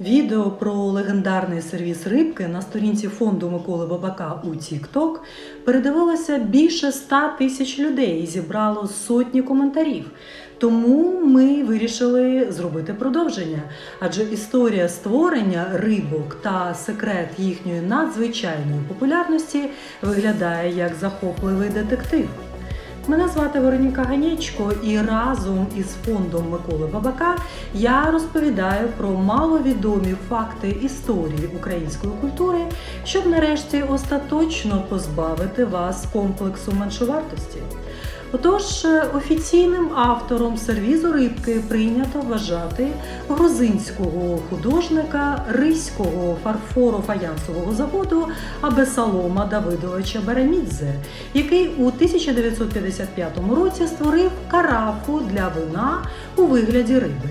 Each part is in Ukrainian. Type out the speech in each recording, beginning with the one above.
Відео про легендарний сервіс рибки на сторінці фонду Миколи Бабака у TikTok передивилося більше 100 тисяч людей і зібрало сотні коментарів. Тому ми вирішили зробити продовження. Адже історія створення рибок та секрет їхньої надзвичайної популярності виглядає як захопливий детектив. Мене звати Вероніка Ганєчко, і разом із фондом Миколи Бабака я розповідаю про маловідомі факти історії української культури, щоб нарешті остаточно позбавити вас комплексу меншовартості. Отож, е, офіційним автором сервізу рибки прийнято вважати грузинського художника Ризького фарфоро-фаянсового заводу Абесалома Давидовича Беремідзе, який у 1955 році створив карафу для вина у вигляді риби.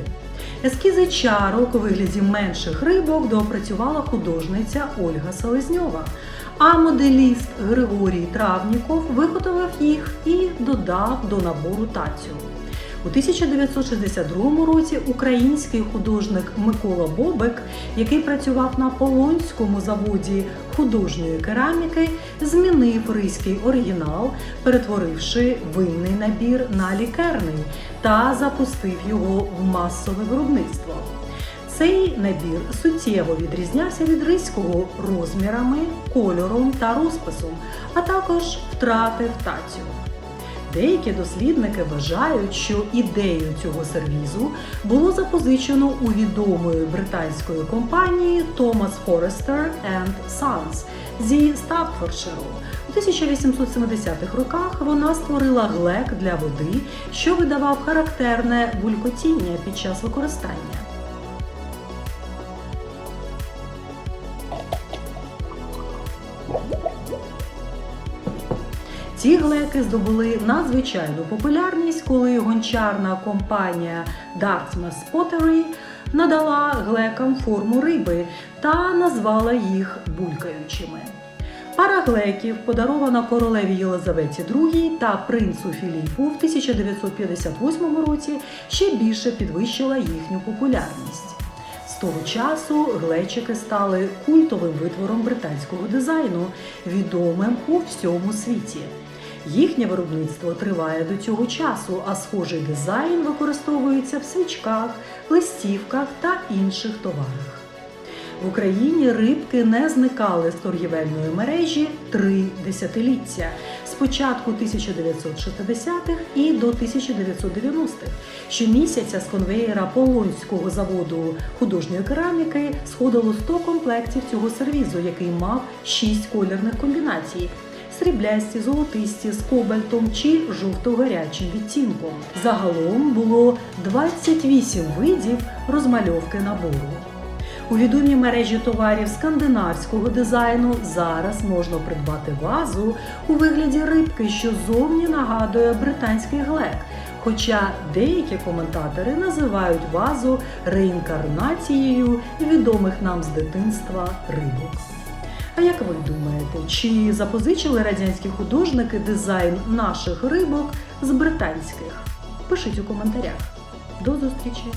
Ескізи чарок у вигляді менших рибок доопрацювала художниця Ольга Селезньова. А моделіст Григорій Травніков виготовив їх і додав до набору тацю. У 1962 році український художник Микола Бобик, який працював на Полонському заводі художньої кераміки, змінив ризький оригінал, перетворивши винний набір на лікерний та запустив його в масове виробництво. Цей набір суттєво відрізнявся від ризького розмірами, кольором та розписом, а також втратив тацю. Деякі дослідники вважають, що ідею цього сервізу було запозичено у відомої британської компанії Thomas Forrester Sons зі Стаффордширу. У 1870-х роках вона створила глек для води, що видавав характерне булькотіння під час використання. Ці глеки здобули надзвичайну популярність, коли гончарна компанія Dartmouth Pottery надала глекам форму риби та назвала їх булькаючими. Пара глеків, подарована королеві Єлизаветі II та принцу Філіпу в 1958 році, ще більше підвищила їхню популярність. Того часу глечики стали культовим витвором британського дизайну, відомим у всьому світі. Їхнє виробництво триває до цього часу, а схожий дизайн використовується в свічках, листівках та інших товарах. В Україні рибки не зникали з торгівельної мережі три десятиліття з початку 1960-х і до 1990-х. Щомісяця з конвеєра Полонського заводу художньої кераміки сходило 100 комплектів цього сервізу, який мав 6 кольорних комбінацій. Сріблясті, золотисті з кобальтом чи жовто-гарячим відтінком. Загалом було 28 видів розмальовки набору. У відомій мережі товарів скандинавського дизайну зараз можна придбати вазу у вигляді рибки, що зовні нагадує британський глек. Хоча деякі коментатори називають вазу реінкарнацією відомих нам з дитинства рибок. А як ви думаєте, чи запозичили радянські художники дизайн наших рибок з британських? Пишіть у коментарях. До зустрічі!